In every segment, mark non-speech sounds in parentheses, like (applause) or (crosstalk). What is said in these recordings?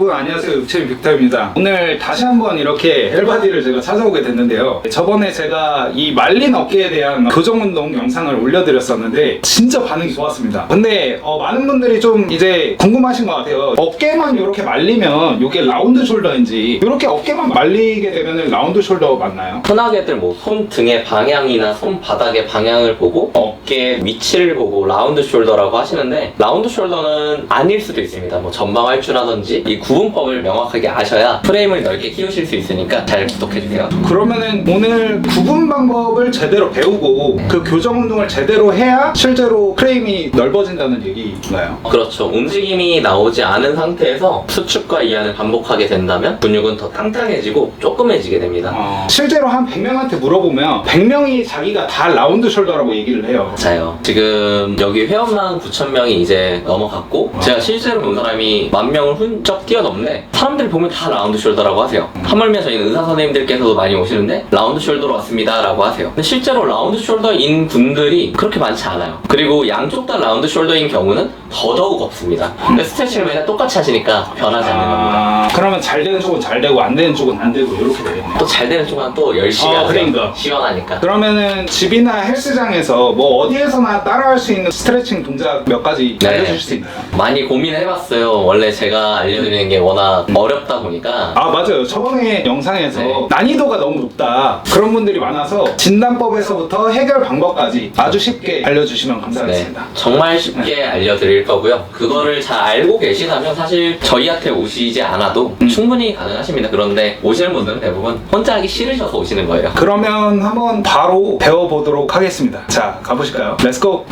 여러분 안녕하세요. 육체민 빅터입니다. 오늘 다시 한번 이렇게 헬바디를 제가 찾아오게 됐는데요. 저번에 제가 이 말린 어깨에 대한 교정 운동 영상을 올려드렸었는데 진짜 반응이 좋았습니다. 근데 어, 많은 분들이 좀 이제 궁금하신 것 같아요. 어깨만 이렇게 말리면 이게 라운드 숄더인지 이렇게 어깨만 말리게 되면 라운드 숄더 맞나요? 흔하게들 뭐 손등의 방향이나 손바닥의 방향을 보고 어깨 위치를 보고 라운드 숄더라고 하시는데 라운드 숄더는 아닐 수도 있습니다. 뭐 전방 활주라든지 이 구분법을 명확하게 아셔야 프레임을 넓게 키우실 수 있으니까 잘 구독해 주세요. 그러면은 오늘 구분 방법을 제대로 배우고 그 교정 운동을 제대로 해야 실제로 프레임이 넓어진다는 얘기인가요? 그렇죠. 움직임이 나오지 않은 상태에서 수축과 이완을 반복하게 된다면 근육은 더 땅땅해지고 쪼끔해지게 됩니다. 어, 실제로 한 100명한테 물어보면 100명이 자기가 다 라운드 숄더라고 얘기를 해요. 맞아요. 지금 여기 회원만 9,000명이 이제 넘어갔고 제가 실제로 본 사람이 만 명을 훌쩍 뛰어 넘네 사람들이 보면 다 라운드 숄더라고 하세요. 하물며 저희는 의사 선생님들께서도 많이 오시는데 라운드 숄더로 왔습니다 라고 하세요. 근데 실제로 라운드 숄더인 분들이 그렇게 많지 않아요. 그리고 양쪽 다 라운드 숄더인 경우는 더더욱 없습니다. 근데 스트레칭을 맨날 똑같이 하시니까 변하지 않는 겁니다. 아, 그러면 잘 되는 쪽은 잘 되고 안 되는 쪽은 안 되고 이렇게 되겠네요. 또 잘 되는 쪽은 또 열심히 어, 하세요. 그러니까. 시원하니까. 그러면은 집이나 헬스장에서 뭐 어디에서나 따라할 수 있는 스트레칭 동작 몇 가지 네. 알려주실 수 있나요? 많이 고민해봤어요. 원래 제가 알려드리는 게 워낙 어렵다 보니까 아 맞아요 저번에 영상에서 네. 난이도가 너무 높다 그런 분들이 많아서 진단법에서부터 해결 방법까지 아주 쉽게 알려주시면 네, 감사하겠습니다 정말 쉽게 알려드릴 거고요. 그거를 잘 알고 계시다면 사실 저희한테 오시지 않아도 음. 충분히 가능하십니다. 그런데 오시는 분들은 대부분 혼자 하기 싫으셔서 오시는 거예요. 그러면 한번 바로 배워보도록 하겠습니다 자 가보실까요? 렛츠고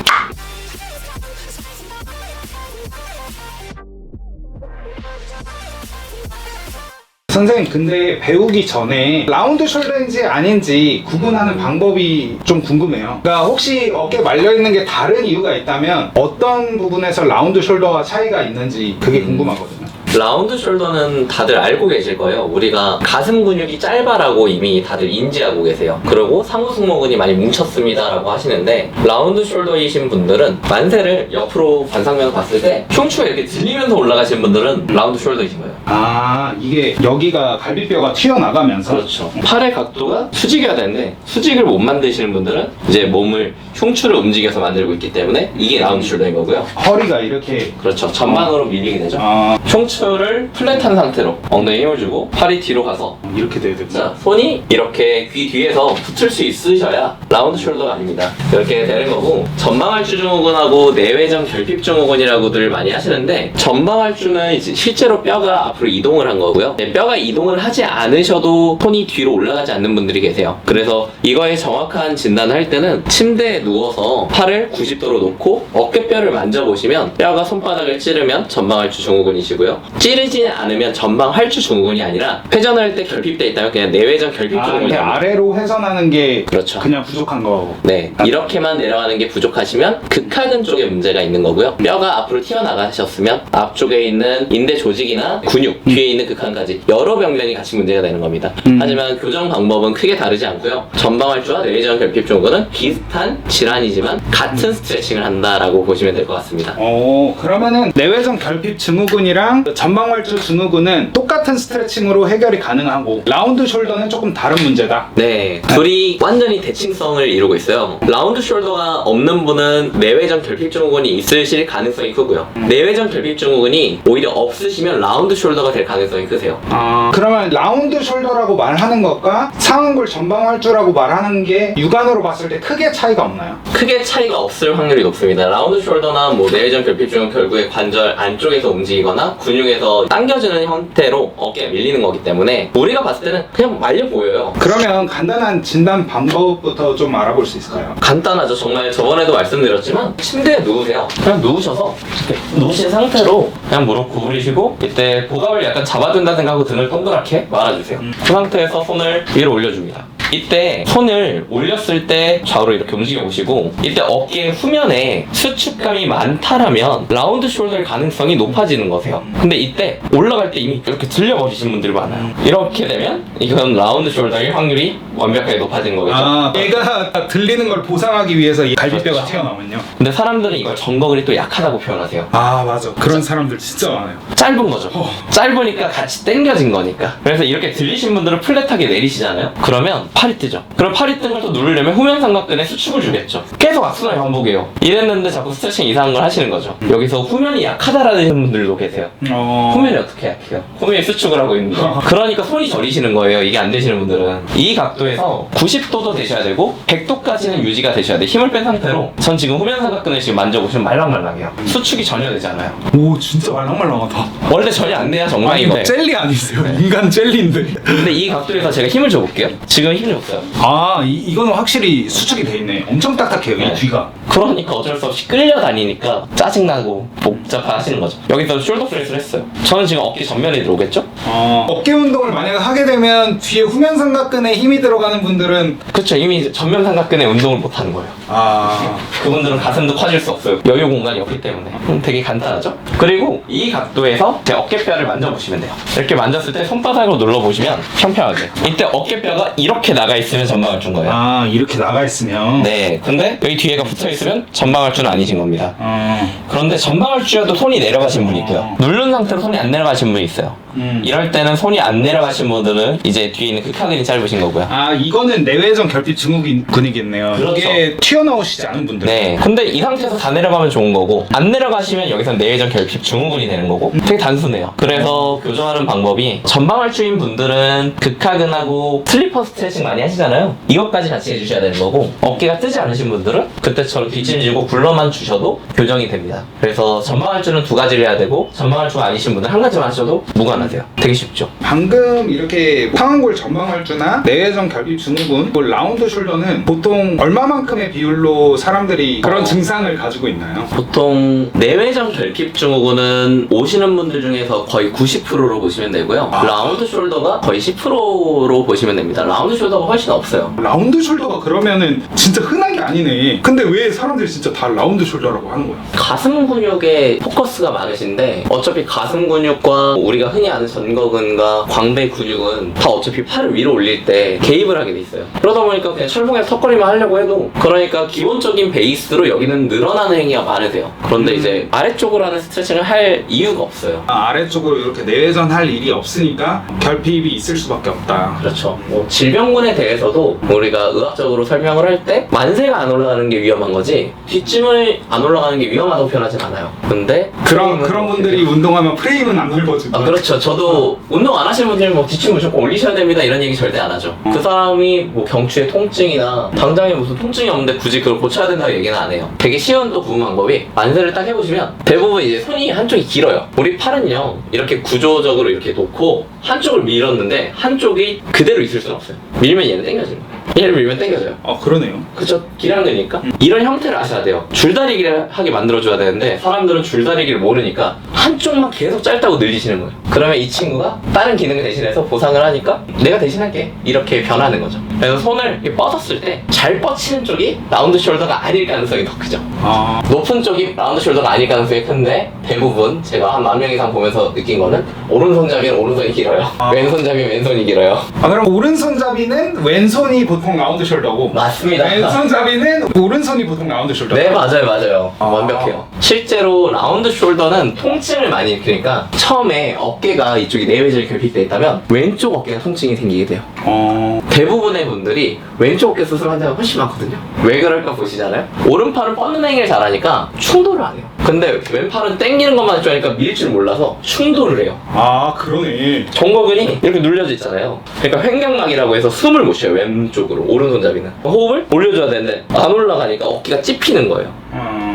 선생님 근데 배우기 전에 라운드 숄더인지 아닌지 구분하는 방법이 좀 궁금해요. 그러니까 혹시 어깨 말려있는 게 다른 이유가 있다면 어떤 부분에서 라운드 숄더와 차이가 있는지 그게 궁금하거든요 라운드 숄더는 다들 알고 계실 거예요. 우리가 가슴 근육이 짧아라고 이미 다들 인지하고 계세요. 그리고 상부 승모근이 많이 뭉쳤습니다라고 하시는데 라운드 숄더이신 분들은 만세를 옆으로 반상면으로 봤을 때 흉추가 이렇게 들리면서 올라가시는 분들은 라운드 숄더이신 거예요. 아 이게 여기가 갈비뼈가 튀어나가면서 그렇죠. 팔의 각도가 수직이어야 되는데 수직을 못 만드시는 분들은 이제 몸을 흉추를 움직여서 만들고 있기 때문에 이게 라운드 숄더인 거고요. 허리가 이렇게 그렇죠. 전방으로 밀리게 되죠. 아 흉추 를 플랫한 상태로 엉덩이에 힘을 주고 팔이 뒤로 가서 이렇게 돼야 되구나 자, 손이 이렇게 귀 뒤에서 붙을 수 있으셔야 라운드 숄더가 아닙니다. 이렇게 되는 거고 전방할주 증후군하고 내외전 결핍 증후군이라고들 많이 하시는데 전방할주는 이제 실제로 뼈가 앞으로 이동을 한 거고요. 네, 뼈가 이동을 하지 않으셔도 손이 뒤로 올라가지 않는 분들이 계세요. 그래서 이거의 정확한 진단을 할 때는 침대에 누워서 팔을 90도로 놓고 어깨뼈를 만져보시면 뼈가 손바닥을 찌르면 전방할주 증후군이시고요. 찌르지 않으면 전방할주 증후군이 아니라 회전을 할때 결핍돼 있다면 그냥 내외전 결핍 아, 증후군이 아니에요. 아래로 회전하는 게 그렇죠. 그냥 부족한 거고 네, 이렇게만 내려가는 게 부족하시면 극하근 쪽에 문제가 있는 거고요. 뼈가 앞으로 튀어나가셨으면 앞쪽에 있는 인대 조직이나 근육, 뒤에 있는 극한까지 여러 병면이 같이 문제가 되는 겁니다. 음. 하지만 교정 방법은 크게 다르지 않고요. 전방할주와 뇌전 결핍 증후군은 비슷한 질환이지만 같은 스트레칭을 한다라고 보시면 될 것 같습니다. 어 그러면은 내외전 결핍 증후군이랑 전방활주 증후군은 똑같은 스트레칭으로 해결이 가능하고 라운드 숄더는 조금 다른 문제다 네, 둘이 완전히 대칭성을 이루고 있어요. 라운드 숄더가 없는 분은 내외전 결핍 증후군이 있으실 가능성이 크고요. 내외전 결핍 증후군이 오히려 없으시면 라운드 숄더가 될 가능성이 크세요. 아 그러면 라운드 숄더라고 말하는 것과 상완골 전방활주라고 말하는 게 육안으로 봤을 때 크게 차이가 없나요? 크게 차이가 없을 확률이 높습니다. 라운드 숄더나 뭐 내외전 결핍 증후군 결국에 관절 안쪽에서 움직이거나 근육 에서 당겨지는 형태로 어깨에 밀리는 거기 때문에 우리가 봤을 때는 그냥 말려 보여요. 그러면 간단한 진단 방법부터 좀 알아볼 수 있을까요? 간단하죠. 정말 저번에도 말씀드렸지만 침대에 누우세요. 그냥 누우셔서 이렇게 누우신 상태로 그냥 무릎 구부리시고 이때 복압을 약간 잡아준다 생각하고 등을 동그랗게 말아주세요. 그 상태에서 손을 위로 올려줍니다. 이때 손을 올렸을 때 좌우로 이렇게 움직여 보시고 이때 어깨 후면에 수축감이 많다라면 라운드 숄더의 가능성이 높아지는 거세요. 근데 이때 올라갈 때 이미 이렇게 들려버리신 분들이 많아요. 이렇게 되면 이건 라운드 숄더의 확률이 완벽하게 높아지는 거겠죠. 아, 얘가 들리는 걸 보상하기 위해서 이 갈비뼈가 그렇죠. 튀어나오면요. 근데 사람들은 이걸 정거근이 또 약하다고 표현하세요. 아, 맞아. 그런 사람들 진짜 많아요. 짧은 거죠. 짧으니까 같이 당겨진 거니까. 그래서 이렇게 들리신 분들은 플랫하게 내리시잖아요. 그러면 팔이 뜨죠. 그럼 팔이 뜬 걸 또 누르려면 후면 삼각근에 수축을 주겠죠. 계속 악순환의 반복이에요. 이랬는데 자꾸 스트레칭 이상한 걸 하시는 거죠. 여기서 후면이 약하다라는 분들도 계세요. 어. 후면이 어떻게 약해요? 후면이 수축을 하고 있는데. (laughs) 그러니까 손이 저리시는 거예요. 이게 안 되시는 분들은. 이 각도에서 90도도 되셔야 되고 100도까지는 유지가 되셔야 돼. 힘을 뺀 상태로 전 지금 후면 삼각근을 지금 만져보시면 말랑말랑해요. 수축이 전혀 되지 않아요. 오, 진짜 말랑말랑하다. 원래 전혀 안 돼야. 뭐 젤리 아니세요? 인간 젤리인데. 근데 이 각도에서 제가 힘을 줘볼게요. 지금 힘이 없어요. 아, 이, 이거는 확실히 수축이 돼 있네. 엄청 딱딱해요, 네. 이 뒤가. 그러니까 어쩔 수 없이 끌려다니니까 짜증나고 복잡하시는 거죠. 여기서 숄더 프레스를 했어요. 저는 지금 어깨 전면에 들어오겠죠? 어, 어깨 운동을 만약 하게 되면 뒤에 후면 삼각근에 힘이 들어가는 분들은 그렇죠. 이미 전면 삼각근에 운동을 못 하는 거예요. 아, 그분들은 가슴도 커질 수 없어요. 여유 공간이 없기 때문에. 음, 되게 간단하죠? 그리고 이 각도에서 제 어깨뼈를 만져보시면 돼요. 이렇게 만졌을 때 손바닥으로 눌러보시면 평평하게. 이때 어깨뼈가 이렇게 나가 있으면 전방을 준 거예요. 아 이렇게 나가 있으면. 네. 근데 여기 뒤에가 붙어 있으면 전방할주는 아니신 겁니다. 어, 그런데 전방할주여도 손이 내려가신 분이 있고요. 누른 상태로 손이 안 내려가신 분이 있어요. 음. 이럴 때는 손이 안 내려가신 분들은 이제 뒤에 있는 극하근이 짧으신 거고요. 아 이거는 내외전 결핍 증후군이겠네요. 그렇죠. 이게 튀어나오시지 않은 분들. 네. 근데 이 상태에서 다 내려가면 좋은 거고 안 내려가시면 여기서 내외전 결핍 증후군이 되는 거고 되게 단순해요. 그래서 교정하는 방법이 전방할주인 분들은 극하근하고 슬리퍼 스트레칭 많이 하시잖아요. 이것까지 같이 해주셔야 되는 거고 어깨가 뜨지 않으신 분들은 그때처럼 뒷짐지고 굴러만 주셔도 교정이 됩니다. 그래서 전방할주는 두 가지를 해야 되고 전방할주가 아니신 분은 한 가지만 하셔도 무관하 세요. 되게 쉽죠. 방금 이렇게 상완골 전방할주나 내외전 결핍 증후군, 뭐 라운드 숄더는 보통 얼마만큼의 비율로 사람들이 그런 어. 증상을 가지고 있나요? 보통 내외전 결핍 증후군은 오시는 분들 중에서 거의 90%로 보시면 되고요. 아. 라운드 숄더가 거의 10%로 보시면 됩니다. 라운드 숄더가 훨씬 없어요. 라운드 숄더가 그러면은 진짜 흔한 게 아니네. 근데 왜 사람들이 진짜 다 라운드 숄더라고 하는 거야? 가슴 근육에 포커스가 많으신데 어차피 가슴 근육과 우리가 흔히 아는 전거근과 광배 근육은 다 어차피 팔을 위로 올릴 때 개입을 하게 돼 있어요. 그러다 보니까 그냥 철봉에서 턱걸이만 하려고 해도 그러니까 기본적인 베이스로 여기는 늘어나는 행위가 많으세요. 그런데 음. 이제 아래쪽으로 하는 스트레칭을 할 이유가 없어요. 아, 아래쪽으로 이렇게 내외전 할 일이 없으니까 결핍이 있을 수밖에 없다. 그렇죠. 뭐 질병군에 대해서도 우리가 의학적으로 설명을 할 때 만세 가 안 올라가는 게 위험한 거지 뒷짐을 안 올라가는 게 위험하다고 표현하진 않아요. 근데 그런 프레임은 그런 분들이 운동하면 프레임은 안 넓어지고. 아 그렇죠. 저도 운동 안 하시는 분들은 뭐 뒷짐 무조건 올리셔야 됩니다 이런 얘기 절대 안 하죠. 그 사람이 뭐 경추에 통증이나 당장에 무슨 통증이 없는데 굳이 그걸 고쳐야 된다고 얘기는 안 해요. 되게 쉬운 또 구분 방법이 만세를 딱 해보시면 대부분 이제 손이 한쪽이 길어요. 우리 팔은요 이렇게 구조적으로 이렇게 놓고 한쪽을 밀었는데 한쪽이 그대로 있을 수는 없어요. 밀면 얘는 당겨지는 거예요. 얘를 밀면 당겨져요. 아 그러네요. 그쵸 길ang드니까? 이런 형태를 하셔야 돼요. 줄다리기를 하게 만들어줘야 되는데 사람들은 줄다리기를 모르니까 한쪽만 계속 짧다고 늘리시는 거예요. 그러면 이 친구가 다른 기능을 대신해서 보상을 하니까 내가 대신할게. 이렇게 변하는 거죠. 그래서 손을 이렇게 뻗었을 때 잘 뻗치는 쪽이 라운드 숄더가 아닐 가능성이 더 크죠. 아. 높은 쪽이 라운드 숄더가 아닐 가능성이 큰데 대부분 제가 한 만 명 이상 보면서 느낀 거는 오른손잡이는 오른손이 길어요. 아. 왼손잡이는 왼손이 길어요. 아, 그럼 오른손잡이는 왼손이 보통 라운드 숄더고 맞습니다 왼손잡이는 오른손이 보통 라운드 숄더. 네 맞아요 맞아요 아. 완벽해요 실제로 라운드 숄더는 통증을 많이 일으키니까 처음에 어깨가 이쪽이 내외절이 결핍돼 있다면 왼쪽 어깨가 통증이 생기게 돼요 어. 대부분의 분들이 왼쪽 어깨 수술한 데가 훨씬 많거든요 왜 그럴까 보시잖아요 오른팔은 뻗는 행위를 잘하니까 충돌을 안 해요 근데 왼팔은 당기는 것만 좋아하니까 밀 줄 몰라서 충돌을 해요 아 그러네. 정거근이 이렇게 눌려져 있잖아요. 그러니까 횡격막이라고 해서 숨을 못 쉬어요. 왼쪽 으로 오른손잡이는 호흡을 올려줘야 되는데 안 올라가니까 어깨가 찝히는 거예요.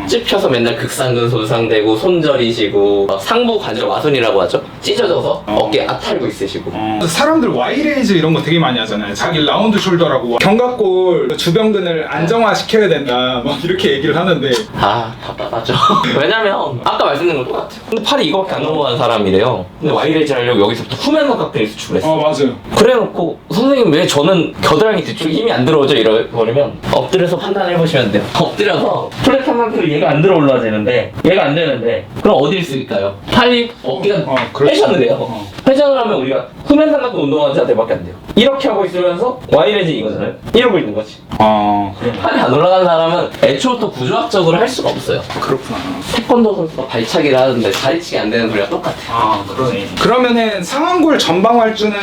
찝혀서 맨날 극상근 손상되고 손저리시고 어, 상부 관절 와순이라고 하죠. 찢어져서 어. 어깨 아탈고 있으시고 어, 사람들 와이레이즈 이런 거 되게 많이 하잖아요. 자기 라운드 숄더라고 견갑골 주변근을 안정화시켜야 된다. 막 이렇게 얘기를 하는데 아 답답하죠. (laughs) 왜냐면 아까 말씀드린 건 똑같아요. 근데 팔이 이거밖에 안 넘어가는 사람이래요. 근데 와이레이즈 하려고 여기서부터 후면 삼각대를 수출했어. 어 맞아요. 그래놓고 선생님 왜 저는 겨드랑이 뒤쪽에 힘이 안 들어오죠? 이러버리면 엎드려서 판단해 보시면 돼요. 엎드려서 플랫한 상태로 얘가 안 들어 올라지는데 얘가 안 되는데 그럼 어디를 쓸까요? 팔이 어깨가 어, 그렇죠. 회전을 해요. 어. 회전을 하면 우리가 후면 삼각도 운동하는 자세밖에 안 돼요. 이렇게 하고 있으면서 와이레지 이거잖아요. 이러고 있는 거지. 어 팔이 안 올라가는 사람은 애초부터 구조학적으로 할 수가 없어요. 그렇구나. 태권도 선수가 발차기를 하는데 다리치기 안 되는 소리가 똑같아요. 아 그러네. 그러면은 상완골 전방 활주는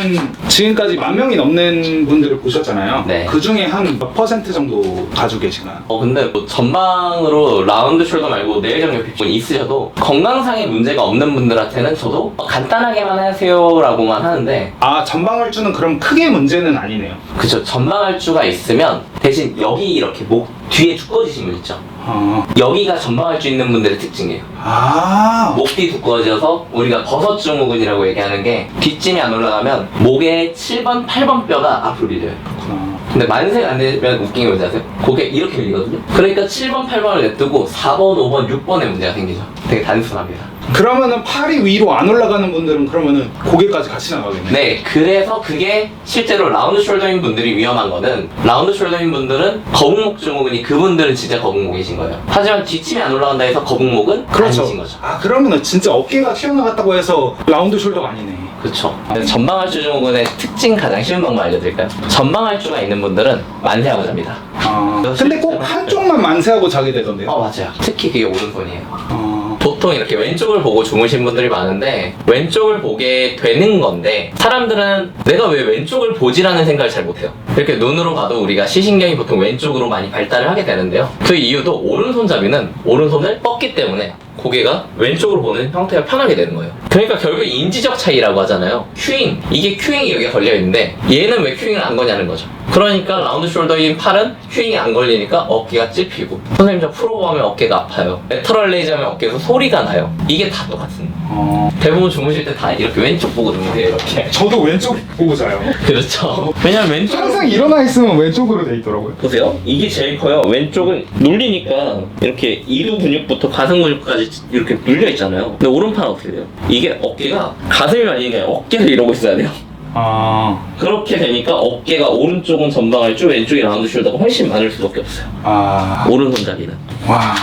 지금까지 만 명이 넘는 분들을 보셨잖아요. 네. 그 중에 한 몇 퍼센트 정도 가지고 계시나요? 어 근데 뭐 전방으로 라운드 숄더 말고 내외전 결핍증이 있으셔도 건강상의 문제가 없는 분들한테는 저도 간단하게만 하세요라고만 하는데 아 전방 활주는 그럼 크게 문제는 아니네요. 그죠 전방할주가 있으면 대신 여기 이렇게 목 뒤에 두꺼워지신 분 있죠 어. 여기가 전방할주 있는 분들의 특징이에요 아. 목 뒤 두꺼워져서 우리가 버섯 증후군이라고 얘기하는 게 뒷짐이 안 올라가면 목의 7번 8번 뼈가 앞으로 밀려요 그렇구나. 근데 만세가 안 되면 웃긴 게 뭔지 아세요? 고개 이렇게 밀리거든요 그러니까 7번 8번을 냅두고 4번 5번 6번에 문제가 생기죠 되게 단순합니다 그러면은 팔이 위로 안 올라가는 분들은 그러면은 고개까지 같이 나가겠네. 네, 그래서 그게 실제로 라운드 숄더인 분들이 위험한 거는 라운드 숄더인 분들은 거북목 증후군이 그분들은 진짜 거북목이신 거예요. 하지만 뒷침이 안 올라간다 해서 거북목은 그렇죠. 아니신 거죠. 아 그러면은 진짜 어깨가 튀어나갔다고 해서 라운드 숄더가 아니네. 그렇죠. 전방할주 증후군의 특징 가장 쉬운 방법 알려드릴까요? 전방할주가 있는 분들은 만세하고 잡니다. 아 근데 꼭 한쪽만 만세하고 자게 되던데요. 어 맞아요. 특히 그게 오른손이에요. 어. 보통 이렇게 왼쪽을 보고 주무신 분들이 많은데 왼쪽을 보게 되는 건데 사람들은 내가 왜 왼쪽을 보지라는 생각을 잘 못해요. 이렇게 눈으로 봐도 우리가 시신경이 보통 왼쪽으로 많이 발달을 하게 되는데요. 그 이유도 오른손잡이는 오른손을 뻗기 때문에 고개가 왼쪽으로 보는 형태가 편하게 되는 거예요. 그러니까 결국 인지적 차이라고 하잖아요. 큐잉. 이게 큐잉이 여기에 걸려 있는데 얘는 왜 큐잉을 안 거냐는 거죠. 그러니까 라운드 숄더인 팔은 큐잉이 안 걸리니까 어깨가 찝히고 선생님 저 프로보 하면 어깨가 아파요. 레터럴 레이즈 하면 어깨에서 소리가 나요. 이게 다 똑같은 어. 대부분 주무실 때 다 이렇게 왼쪽 보고 주무세요 이렇게 (laughs) 저도 왼쪽 보고 자요. (laughs) 그렇죠 왜냐면 왼쪽 항상 일어나 있으면 왼쪽으로 돼 있더라고요. 보세요 이게 제일 커요 왼쪽은 눌리니까 이렇게 이두 근육부터 가슴 근육까지 이렇게 눌려 있잖아요 근데 오른팔은 어떻게 돼요? 이게 어깨가 가슴이 아니라 어깨에서 이러고 있어야 돼요 아. 그렇게 되니까 어깨가 오른쪽은 전방할주 왼쪽이 라운드 숄더가 훨씬 많을 수밖에 없어요 아. 오른 손잡이는 와.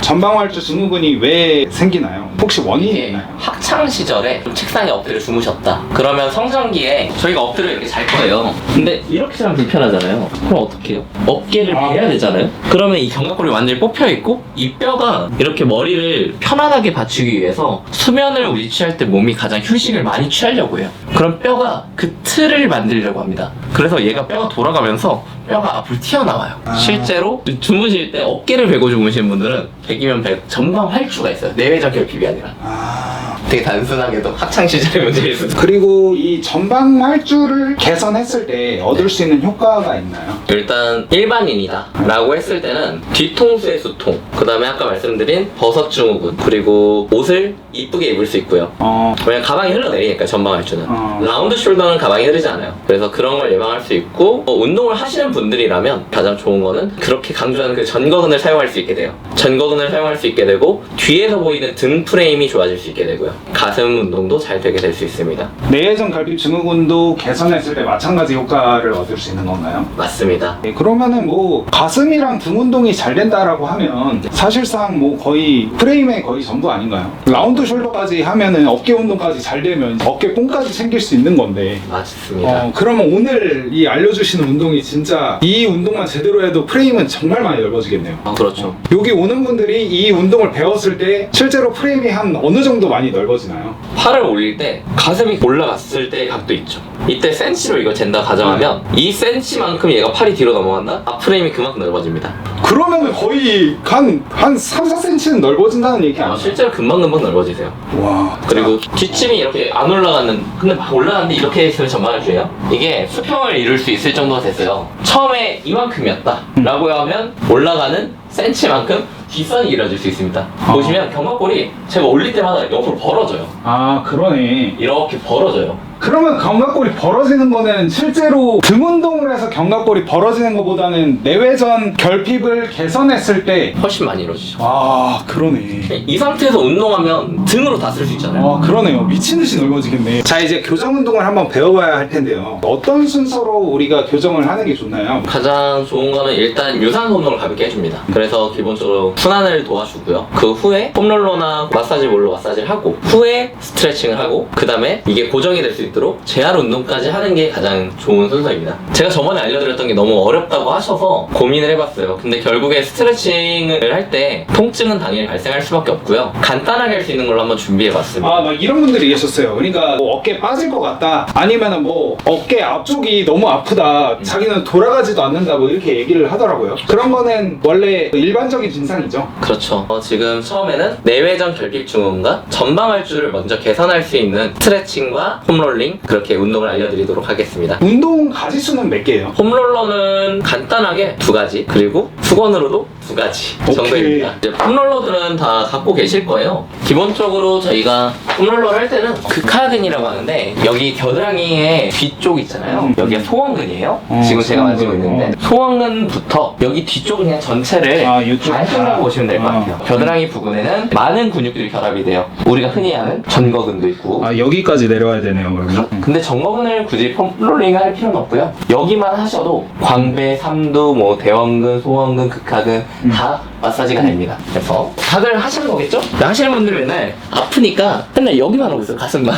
전방 활주 증후군이 왜 생기나요? 혹시 원인이 있나요? 학창 시절에 좀 책상에 엎드려 주무셨다. 그러면 성장기에 저희가 엎드려 이렇게 잘 거예요. 근데 이렇게 자면 불편하잖아요. 그럼 어떻게 해요? 어깨를 아. 베야 되잖아요. 그러면 이 견갑골이 완전히 뽑혀 있고 이 뼈가 이렇게 머리를 편안하게 받치기 위해서 수면을 취할 때 몸이 가장 휴식을 많이 취하려고 해요. 그럼 뼈가 그 틀을 만들려고 합니다. 그래서 얘가 뼈가 돌아가면서 뼈가 앞으로 튀어나와요. 아. 실제로 주무실 때 어깨를 베고 주무시는 분들은 백이면 백 전방 활주가 있어요. 내외적 결핍이 아니라. 아. 되게 단순하게도 학창 시절의 문제일 수도. 그리고 이 전방 활주를 개선했을 때 얻을 수 있는 효과가 있나요? 일단 일반인이다 라고 했을 때는 뒤통수의 수통, 그 다음에 아까 말씀드린 버섯 증후군, 그리고 옷을 이쁘게 입을 수 있고요. 어. 왜냐면 가방이 흘러내리니까 전방할주는 어. 라운드 숄더는 가방이 흐르지 않아요 그래서 그런 걸 예방할 수 있고 어, 운동을 하시는 분들이라면 가장 좋은 거는 그렇게 강조하는 그 전거근을 사용할 수 있게 돼요 전거근을 사용할 수 있게 되고 뒤에서 보이는 등 프레임이 좋아질 수 있게 되고요 가슴 운동도 잘 되게 될 수 있습니다 내외전 결핍 증후군도 개선했을 때 마찬가지 효과를 얻을 수 있는 건가요? 맞습니다 네, 그러면은 뭐 가슴이랑 등 운동이 잘 된다라고 하면 사실상 뭐 거의 프레임의 거의 전부 아닌가요? 라운드 숄더까지 하면은 어깨 운동까지 잘 되면 어깨 뽕까지 챙길 수 있는 건데 맞습니다 어, 그러면 오늘 이 알려주시는 운동이 진짜 이 운동만 제대로 해도 프레임은 정말 많이 넓어지겠네요. 어, 그렇죠 여기 오는 분들이 이 운동을 배웠을 때 실제로 프레임이 한 어느 정도 많이 넓어지나요? 팔을 올릴 때 가슴이 올라갔을 때의 각도 있죠. 이때 센치로 이거 잰다 가정하면 이 센치만큼 얘가 팔이 뒤로 넘어간다? 앞 프레임이 그만큼 넓어집니다. 그러면 거의 한, 한 3, 4cm는 넓어진다는 얘기 아, 아니에요? 실제로 금방금방 넓어지세요. 와. 그리고 뒷짐이 이렇게 안 올라가는 근데 막 올라가는데 이렇게 있으면 전망을 줘요. 이게 수평을 이룰 수 있을 정도가 됐어요. 처음에 이만큼이었다 라고 하면 올라가는 센치만큼 뒷선이 길어질 수 있습니다. 아. 보시면 견갑골이 제가 올릴 때마다 옆으로 벌어져요. 아 그러네. 이렇게 벌어져요. 그러면 견갑골이 벌어지는 거는 실제로 등 운동을 해서 견갑골이 벌어지는 것보다는 내외전 결핍을 개선했을 때 훨씬 많이 이루어지죠. 아 그러네. 이 상태에서 운동하면 등으로 다 쓸 수 있잖아요. 아 그러네요. 미친 듯이 넓어지겠네. 자 이제 교정 운동을 한번 배워봐야 할 텐데요. 어떤 순서로 우리가 교정을 하는 게 좋나요? 가장 좋은 거는 일단 유산소 운동을 가볍게 해줍니다. 그래서 기본적으로 순환을 도와주고요. 그 후에 폼롤러나 마사지 볼로 마사지를 하고 후에 스트레칭을 하고 그 다음에 이게 고정이 될 수 있 도록 재활 운동까지 하는 게 가장 좋은 순서입니다. 제가 저번에 알려드렸던 게 너무 어렵다고 하셔서 고민을 해봤어요. 근데 결국에 스트레칭을 할 때 통증은 당연히 발생할 수밖에 없고요. 간단하게 할 수 있는 걸로 한번 준비해봤습니다. 아, 막 이런 분들이 계셨어요. 그러니까 뭐 어깨 빠질 것 같다. 아니면은 뭐 어깨 앞쪽이 너무 아프다. 자기는 돌아가지도 않는다. 뭐 이렇게 얘기를 하더라고요. 그런 거는 원래 일반적인 증상이죠. 그렇죠. 어, 지금 처음에는 내외전 결핍 증후군과 전방할주를 먼저 개선할 수 있는 스트레칭과 홈롤 링 그렇게 운동을 알려드리도록 하겠습니다. 운동 가지 수는 몇 개예요? 홈롤러는 간단하게 두 가지 그리고 수건으로도 두 가지. 정도입니다. 이제 홈롤러들은 다 갖고 계실 거예요. 기본적으로 저희가 홈롤러를 할 때는 극하근이라고 하는데 여기 겨드랑이의 뒤쪽 있잖아요. 음. 여기가 소원근이에요. 어, 지금 제가 소원근. 만지고 있는데 소원근부터 여기 뒤쪽은 그냥 전체를 아, 이쪽 다 다. 한다고 보시면 될것 어. 같아요. 겨드랑이 부근에는 많은 근육들이 결합이 돼요. 우리가 흔히 아는 전거근도 있고 아, 여기까지 내려와야 되네요, 그 러면. 근데 정거근을 굳이 폼롤링을 할 필요는 없고요. 여기만 하셔도 광배, 삼두, 뭐 대원근, 소원근, 극하근 다 마사지가 됩니다. 그래서 다들 하시는 거겠죠? 근데 하시는 분들이 맨날 아프니까 맨날 여기만 하고 있어요. 가슴만.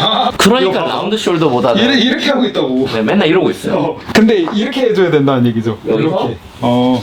(laughs) 그러니까. 라운드 숄더보다는 이래, 이렇게 하고 있다고. 네, 맨날 이러고 있어요. 어, 근데 이렇게 해줘야 된다는 얘기죠. 여기서? 이렇게. 어.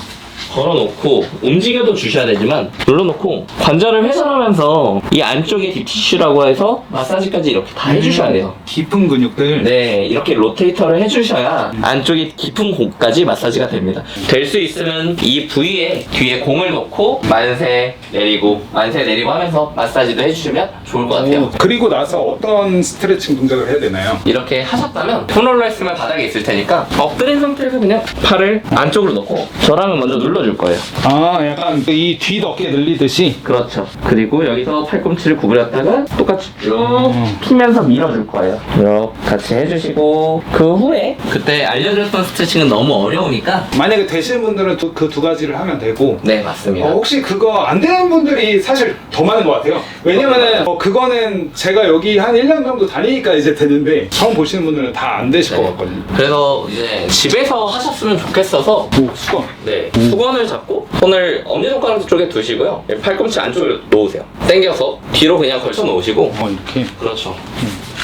걸어놓고 움직여도 주셔야 되지만 눌러놓고 관절을 회전하면서 이 안쪽에 딥티슈라고 해서 마사지까지 이렇게 다 해주셔야 돼요. 깊은 근육들. 네, 이렇게 로테이터를 해주셔야 안쪽에 깊은 곳까지 마사지가 됩니다. 될 수 있으면 이 부위에 뒤에 공을 놓고 만세 내리고 만세 내리고 하면서 마사지도 해주시면 좋을 것 같아요. 오, 그리고 나서 어떤 스트레칭 동작을 해야 되나요? 이렇게 하셨다면 폼롤러 했으면 바닥에 있을 테니까 엎드린 상태에서 그냥 팔을 안쪽으로 넣고 저랑은 먼저 눌러 줄 거예요. 아, 약간 이 뒷어깨 늘리듯이. 그렇죠. 그리고 여기서 팔꿈치를 구부렸다가 똑같이 쭉 음. 피면서 밀어줄 거예요. 이렇게 같이 해주시고 그 후에 그때 알려드렸던 스트레칭은 너무 어려우니까 만약에 되시는 분들은 그 두 가지를 하면 되고 네 맞습니다. 어, 혹시 그거 안 되는 분들이 사실 더 많은 것 같아요. 왜냐면은 어, 그거는 제가 여기 한 1년 정도 다니니까 이제 되는데 처음 보시는 분들은 다 안 되실 네. 것 같거든요. 그래서 이제 집에서 하셨으면 좋겠어서 오, 수건. 네 수건을 잡고 손을 엄지손가락 쪽에 두시고요. 팔꿈치 안쪽에 놓으세요. 당겨서 뒤로 그냥 걸쳐 놓으시고. 어, 이렇게. 그렇죠.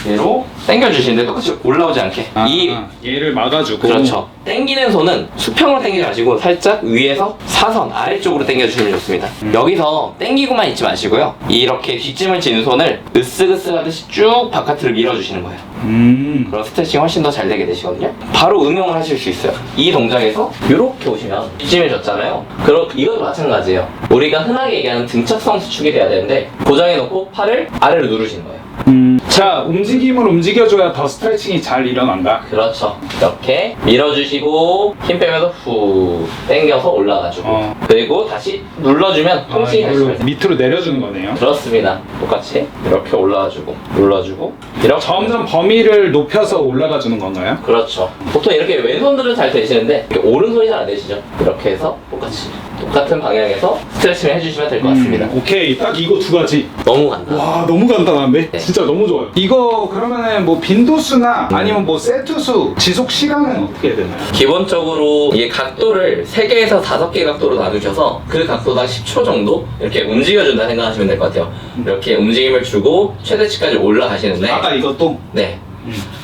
얘로 당겨주시는데 똑같이 올라오지 않게. 아, 이 아, 얘를 막아주고. 그렇죠. 당기는 손은 수평으로 마시고 살짝 위에서 사선 아래쪽으로 당겨주시면 좋습니다. 여기서 당기고만 있지 마시고요. 이렇게 뒷짐을 지는 손을 으쓱으쓱 하듯이 쭉 바깥으로 밀어주시는 거예요. 음. 그럼 스트레칭 훨씬 더 잘 되게 되시거든요. 바로 응용을 하실 수 있어요. 이 동작에서 이렇게 오시면 뒷짐을 졌잖아요. 그럼 이것도 마찬가지예요. 우리가 흔하게 얘기하는 등척성 수축이 돼야 되는데 고정해놓고 팔을 아래로 누르시는 거예요. 음. 자, 움직임을 움직여줘야 더 스트레칭이 잘 일어난다. 그렇죠. 이렇게 밀어주시고 힘 빼면서 후 당겨서 올라가지고 어. 그리고 다시 눌러주면 아, 통신이 다시 이걸로 발생. 밑으로 내려주는 거네요. 그렇습니다. 똑같이 이렇게 올라와주고 눌러주고 이렇게 점점 범위를 높여서 올라가 주는 건가요? 그렇죠. 보통 이렇게 왼손들은 잘 되시는데 이렇게 오른손이 잘 안 되시죠. 이렇게 해서 똑같이 똑같은 방향에서 스트레칭을 해주시면 될 것 같습니다. 음, 오케이, 딱 이거 두 가지. 너무 간단. 와, 너무 간단한데? 네. 진짜 너무 좋아요. 이거 그러면은 뭐 빈도수나 아니면 뭐 세트 수, 지속 시간은 어떻게 해야 되나요? 기본적으로 이게 각도를 3개에서 5개 각도로 나누셔서 그 각도당 10초 정도 이렇게 움직여준다 생각하시면 될 것 같아요. 이렇게 움직임을 주고 최대치까지 올라가시는데 아까 이것도? 네.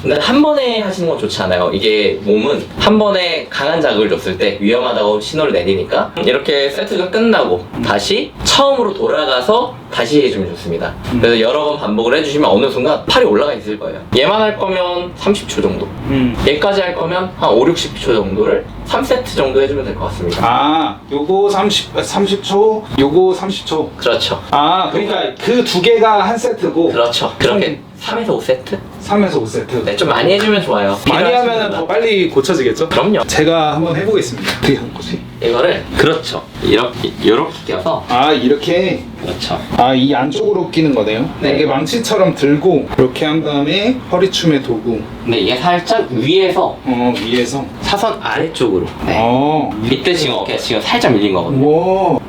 근데 한 번에 하시는 건 좋지 않아요. 이게 몸은 한 번에 강한 자극을 줬을 때 위험하다고 신호를 내리니까 이렇게 세트가 끝나고 다시 처음으로 돌아가서 다시 해주면 좋습니다. 그래서 여러 번 반복을 해주시면 어느 순간 팔이 올라가 있을 거예요. 얘만 할 거면 30초 정도. 음. 얘까지 할 거면 한 5, 60초 정도를 3세트 정도 해주면 될 것 같습니다. 아, 요거 30, 30초, 요거 30초. 그렇죠. 아, 그러니까 그 두 개가 한 세트고. 그렇죠. 그렇게 3에서 5세트? 3에서 5세트. 네, 좀 많이 해주면 좋아요. 많이 하면. 더 빨리 고쳐지겠죠? 그럼요. 제가 한번 해보겠습니다. 어떻게 하는 거지? 이거를 그렇죠. 이렇게 이렇게 껴서 아 이렇게 그렇죠. 아 이 안쪽으로 끼는 거네요. 네. 이게 망치처럼 들고 이렇게 한 다음에 허리춤에 도구 근데 이게 살짝 위에서 어 위에서 사선 아래쪽으로. 네. 어 이때 지금 어깨가 지금 살짝 밀린 거거든요. 와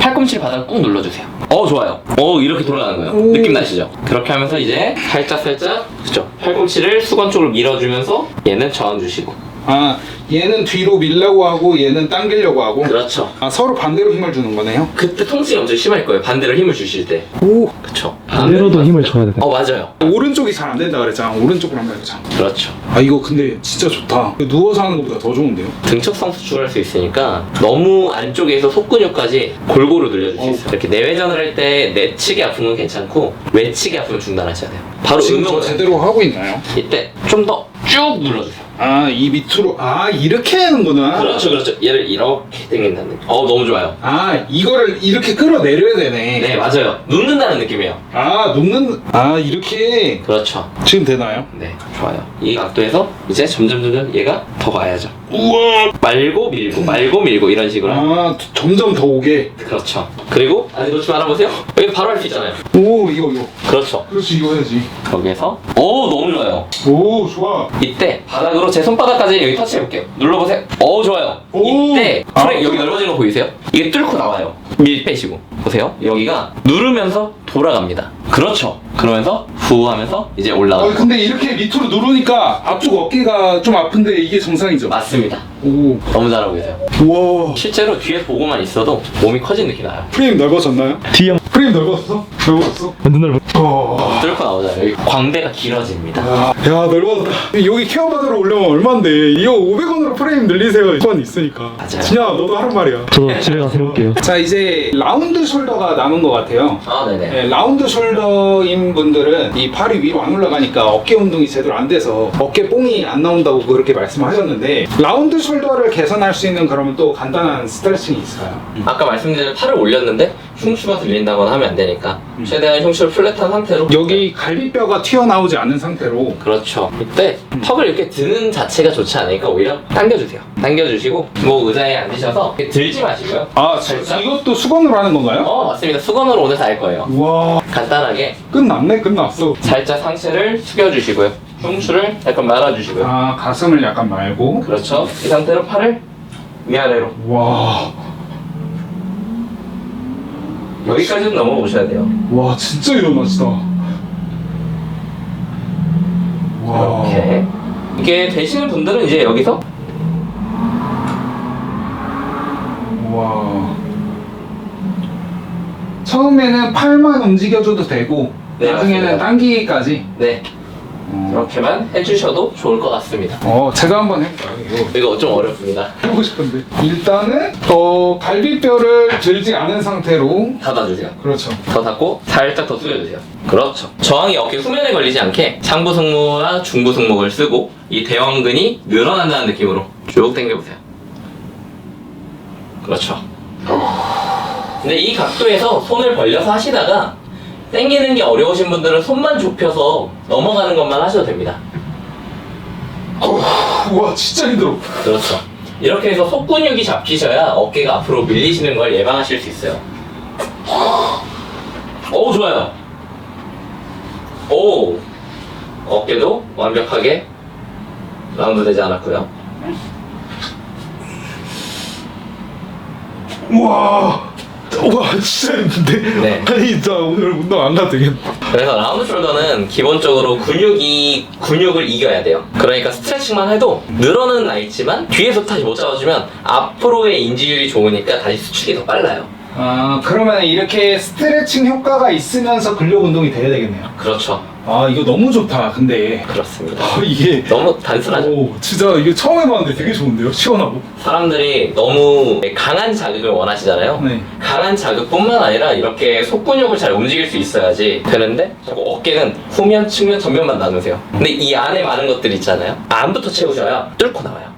팔꿈치를 바닥을 꾹 눌러주세요. 어 좋아요. 어 이렇게 돌아가는 거예요. 오. 느낌 나시죠? 그렇게 하면서 이제 살짝 살짝 그죠? 팔꿈치를 수건 쪽으로 밀어주면서 얘는 저항 주시고. 아 얘는 뒤로 밀려고 하고 얘는 당기려고 하고 그렇죠. 아 서로 반대로 힘을 주는 거네요. 그때 통증이 엄청 심할 거예요. 반대로 힘을 주실 때. 오 그쵸? 반대로도 힘을 줘야 돼. 어 맞아요. 오른쪽이 잘 안 된다 그랬잖아. 오른쪽으로 한번 해보자. 그렇죠. 아 이거 근데 진짜 좋다. 누워서 하는 것보다 더 좋은데요? 등척성 수축을 할 수 있으니까 너무 안쪽에서 속근육까지 골고루 늘려줄 수 어. 있어요. 이렇게 내외전을 할 때 내측이 아픈 건 괜찮고 외측이 아프면 중단하셔야 돼요. 바로 지금 저 제대로 하고 있나요? 이때 좀 더 쭉 눌러주세요. 아 이 밑으로 아 이렇게 하는구나. 그렇죠, 그렇죠. 얘를 이렇게 당긴다는 느낌. 어 너무 좋아요. 아 이거를 이렇게 끌어내려야 되네. 네 맞아요. 눕는다는 느낌이에요. 아 눕는 아 이렇게 그렇죠. 지금 되나요? 네 좋아요. 이 각도에서 이제 점점 점점 얘가 더 가야죠. 우와. 말고 밀고 말고 밀고 이런 식으로. 아 점점 더 오게. 그렇죠. 그리고 아직 놓지 말아보세요. 여기 바로 할 수 있잖아요. 오 이거 이거. 그렇죠. 그렇지 이거 해야지. 거기에서 오 너무 좋아요. 오 좋아. 이때 바닥으로 제 손바닥까지 여기 터치해볼게요. 눌러보세요. 오 좋아요. 오. 이때 아. 프레임 여기 넓어지는 거 보이세요? 이게 뚫고 나와요. 밀 빼시고 보세요. 여기가 누르면서 돌아갑니다. 그렇죠. 그러면서 후 하면서 이제 아 올라가요. 근데 이렇게 밑으로 누르니까 앞쪽 어깨가 좀 아픈데 이게 정상이죠? 맞습니다. 오. 너무 잘하고 계세요. 우와. 실제로 뒤에 보고만 있어도 몸이 커진 느낌 나요. 프레임 넓어졌나요? 뒤에 프레임 넓었어? 넓었어? 완전 넓어. 어. 뚫고 나오잖아요. 여기 광대가 길어집니다. 야, 야 넓어졌다. 여기 케어받으러 오려면 얼만데? 이거 500원으로 프레임 늘리세요. 건 있으니까. 맞아요. 진야 너도 하란 말이야. 저도 집에 가서 해볼게요. 자 이제 라운드 숄더가 남은 것 같아요. 아 네네. 네, 라운드 숄더인 분들은 이 팔이 위로 안 올라가니까 어깨 운동이 제대로 안 돼서 어깨 뽕이 안 나온다고 그렇게 말씀하셨는데 라운드 숄더를 개선할 수 있는 그러면 또 간단한 스트레칭이 있어요. 아까 말씀드린 팔을 올렸는데 흉추가 들린다거나 하면 안 되니까 최대한 흉추를 플랫한 상태로 여기 갈비뼈가 튀어나오지 않은 상태로 그렇죠. 이때 턱을 이렇게 드는 자체가 좋지 않으니까 오히려 당겨주세요. 당겨주시고 뭐 의자에 앉으셔서 이렇게 들지 마시고요. 아 저- 살짝. 이것도 수건으로 하는 건가요? 어 맞습니다. 수건으로 오늘 다 할 거예요. 우와 간단하게 끝났네 끝났어. 살짝 상체를 숙여주시고요. 흉추를 약간 말아주시고요. 아 가슴을 약간 말고 그렇죠. 이 상태로 팔을 위아래로 와. 여기까지 좀 넘어오셔야 돼요. 와 진짜 일어나시다. 와. 이렇게 이게 되시는 분들은 이제 여기서 와. 처음에는 팔만 움직여줘도 되고 네, 나중에는 맞습니다. 당기기까지. 네 어. 그렇게만 해주셔도 좋을 것 같습니다. 어 제가 한번 해볼까요? 이거 이거 좀 어렵습니다. 해보고 싶은데 일단은 어 갈비뼈를 들지 않은 상태로 닫아주세요. 그렇죠. 더 닫고 살짝 더 숙여주세요. 그렇죠. 저항이 어깨 후면에 걸리지 않게 상부 승모나 중부 승모를 쓰고 이 대왕근이 늘어난다는 느낌으로 쭉 당겨보세요. 그렇죠. 근데 이 각도에서 손을 벌려서 하시다가 당기는 게 어려우신 분들은 손만 좁혀서 넘어가는 것만 하셔도 됩니다. 와 진짜 힘들어. 그렇죠. 이렇게 해서 속근육이 잡히셔야 어깨가 앞으로 밀리시는 걸 예방하실 수 있어요. 오, 좋아요. 오, 어깨도 완벽하게 라운드 되지 않았고요. 우와. 와 진짜 힘든데. 네. 아니 진짜 오늘 운동 안 가도 되겠다. 그래서 라운드 숄더는 기본적으로 근육이 근육을 이겨야 돼요. 그러니까 스트레칭만 해도 늘어는 나 있지만 뒤에서 다시 못 잡아주면 앞으로의 인지율이 좋으니까 다시 수축이 더 빨라요. 아 그러면 이렇게 스트레칭 효과가 있으면서 근력 운동이 돼야 되겠네요. 그렇죠. 아 이거 너무 좋다. 근데 그렇습니다. 아, 이게 (laughs) 너무 단순하죠. 오 진짜 이게 처음 해봤는데 되게 좋은데요? 시원하고. 사람들이 너무 강한 자극을 원하시잖아요. 네. 강한 자극뿐만 아니라 이렇게 속근육을 잘 움직일 수 있어야지 되는데 자꾸 어깨는 후면, 측면, 전면만 나누세요. 근데 이 안에 많은 것들이 있잖아요. 안부터 채우셔야 뚫고 나와요.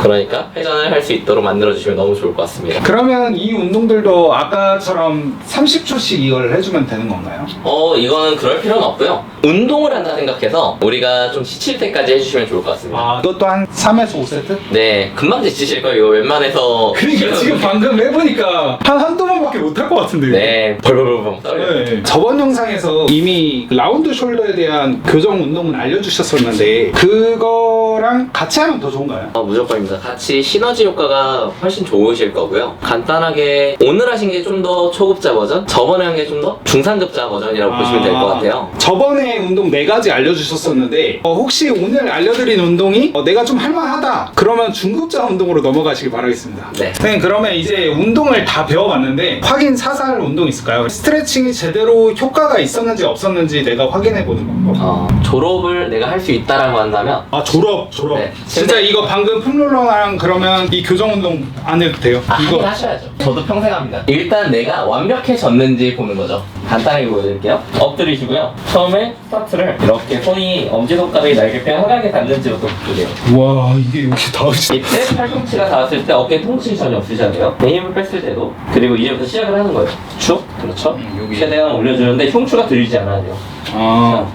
어 그러니까 회전을 할 수 있도록 만들어주시면 너무 좋을 것 같습니다. 그러면 이 운동들도 아까처럼 30초씩 이걸 해주면 되는 건가요? 어, 이거는 그럴 필요는 없고요. 운동을 한다 생각해서 우리가 좀 지칠 때까지 해주시면 좋을 것 같습니다. 아, 이것도 한 3에서 5세트? 네, 금방 지치실 거예요. 이거 웬만해서. 그러니까 지금 방금 해보니까 한 한두 번밖에 못 할 것 같은데. 네, 벌벌벌벌 떨려요. 네. 저번 영상에서 이미 라운드 숄더에 대한 교정 운동은 알려주셨었는데 그거랑 같이 하면 더 좋은가요? 어, 무조건입니다. 같이 시너지 효과가 훨씬 좋으실 거고요. 간단하게 오늘 하신 게 좀 더 초급자 버전, 저번에 한 게 좀 더 중상급자 버전이라고 보시면 될 것 같아요. 저번에 운동 네 가지 알려주셨었는데 어, 혹시 오늘 알려드린 운동이 어, 내가 좀 할만하다 그러면 중급자 운동으로 넘어가시길 바라겠습니다. 네. 네, 그러면 이제 운동을 다 배워봤는데 확인 사살 운동 있을까요? 스트레칭이 제대로 효과가 있었는지 없었는지 내가 확인해보는 방법. 어, 졸업을 내가 할 수 있다라고 한다면 아 졸업 졸업. 네. 진짜 근데- 이거 방금 폼롤러 랑 그러면 이 교정 운동 안 해도 돼요? 아, 이거 하긴 하셔야죠. 저도 평생 합니다. 일단 내가 완벽해졌는지 보는 거죠. 간단하게 보여드릴게요. 엎드리시고요. 처음에 스타트를 이렇게 손이 엄지손가락이 날개뼈 하나게 닿는지부터 보세요. 와 이게 역시 다우시. 이때 팔꿈치가 닿았을 때 어깨 통증이 전혀 없으셔야 돼요. 내 힘을 뺐을 때도 그리고 이제부터 시작을 하는 거예요. 쭉 그렇죠. 음, 여기. 최대한 올려주는데 흉추가 들리지 않아야 돼요. 아.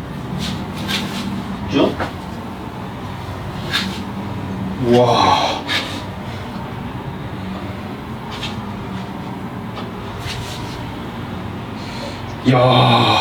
쭉. 와. 야.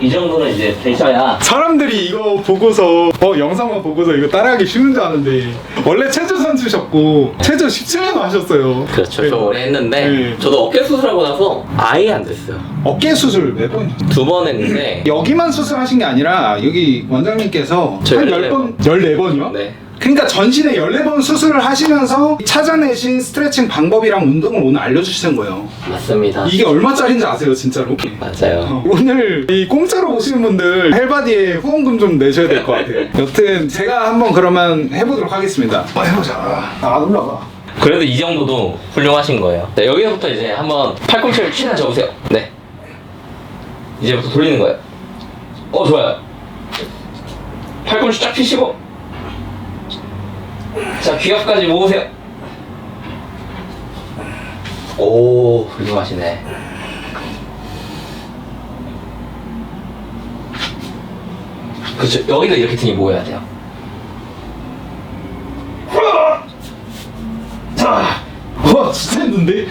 이 정도는 이제 되셔야 사람들이 이거 보고서 어 영상만 보고서 이거 따라하기 쉬운 줄 아는데 원래 체조 선수셨고 체조 17년 하셨어요. 그렇죠. 네. 좀 오래 했는데 네. 저도 어깨 수술하고 나서 아예 안 됐어요. 어깨 수술 몇 번? 두 번 했는데 여기만 수술하신 게 아니라 여기 원장님께서 저 한 14번. 10번, 14번이요? 네. 그러니까 전신에 14번 수술을 하시면서 찾아내신 스트레칭 방법이랑 운동을 오늘 알려주시는 거예요. 맞습니다. 이게 얼마짜리인지 아세요, 진짜로? 맞아요. 어, 오늘 이 공짜로 오시는 분들 헬바디에 후원금 좀 내셔야 될 것 같아요. (laughs) 여튼 제가 한번 그러면 해보도록 하겠습니다. 아, 해보자. 아, 안 올라가. 그래도 이 정도도 훌륭하신 거예요. 자, 여기서부터 이제 한번 팔꿈치를 최대한 접으세요. 네. 이제부터 돌리는 거예요. 어, 좋아요. 팔꿈치 쫙 펴시고. 자, 귀엽까지 모으세요. 오, 훌륭하시네. 그렇죠. 여기도 이렇게 등이 모여야 돼요. 자, 와, 진짜 했는데?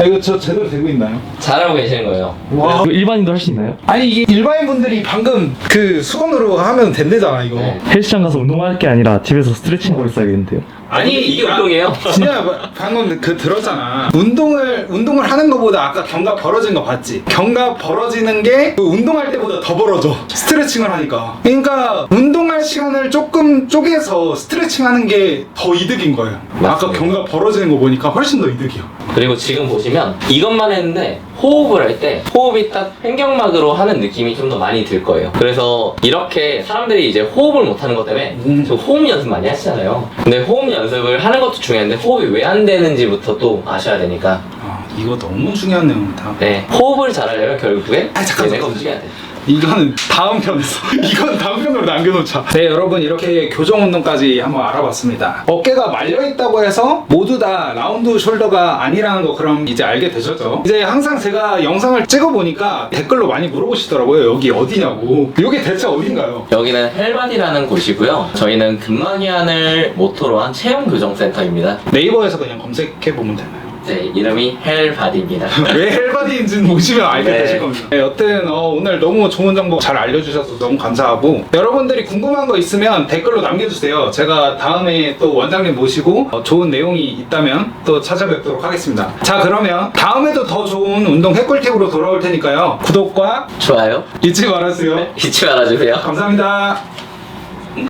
아, 이거 저 제대로 되고 있나요? 잘하고 계시는 거예요. 와. 이거 일반인도 할 수 있나요? 아니, 이게 일반인 분들이 방금 그 수건으로 하면 된대잖아, 이거. 네. 헬스장 가서 운동할 게 아니라 집에서 스트레칭 거를 써야겠는데요. 아니, 이게 운동이에요. 진짜 방금 그 들었잖아. 운동을 운동을 하는 것보다 아까 견갑 벌어진 거 봤지? 견갑 벌어지는 게그 운동할 때보다 더 벌어져. 스트레칭을 하니까. 그러니까 운동할 시간을 조금 쪼개서 스트레칭하는 게 더 이득인 거예요. 아까 맞습니다. 견갑 벌어지는 거 보니까 훨씬 더 이득이야. 그리고 지금 보시면 이것만 했는데 호흡을 할 때 호흡이 딱 횡격막으로 하는 느낌이 좀 더 많이 들 거예요. 그래서 이렇게 사람들이 이제 호흡을 못 하는 것 때문에 음. 저 호흡 연습 많이 하시잖아요. 근데 호흡 연습을 하는 것도 중요한데 호흡이 왜 안 되는지부터 또 아셔야 되니까 아 이거 너무 중요한 내용이다. 네 호흡을 잘하려면 결국엔 아, 잠깐, 얘네가 잠깐. 움직여야 돼. 이거는 다음 편에서 (laughs) 이건 다음 편으로 남겨놓자 네 여러분 이렇게 교정 운동까지 한번 알아봤습니다 어깨가 말려있다고 해서 모두 다 라운드 숄더가 아니라는 거 그럼 이제 알게 되셨죠 이제 항상 제가 영상을 찍어보니까 댓글로 많이 물어보시더라고요 여기 어디냐고 이게 대체 어딘가요? 여기는 헬바디라는 곳이고요. 저희는 근막이안을 모토로 한 체형 교정 센터입니다. 네이버에서 그냥 검색해보면 되나요? 네 이름이 헬바디입니다. (laughs) 왜 헬바디인지는 보시면 알게 네. 되실 겁니다. 네, 여튼 어, 오늘 너무 좋은 정보 잘 알려주셔서 너무 감사하고 여러분들이 궁금한 거 있으면 댓글로 남겨주세요. 제가 다음에 또 원장님 모시고 어, 좋은 내용이 있다면 또 찾아뵙도록 하겠습니다. 자 그러면 다음에도 더 좋은 운동 핵꿀팁으로 돌아올 테니까요. 구독과 좋아요. 잊지 말아주세요. 잊지 말아주세요. 감사합니다.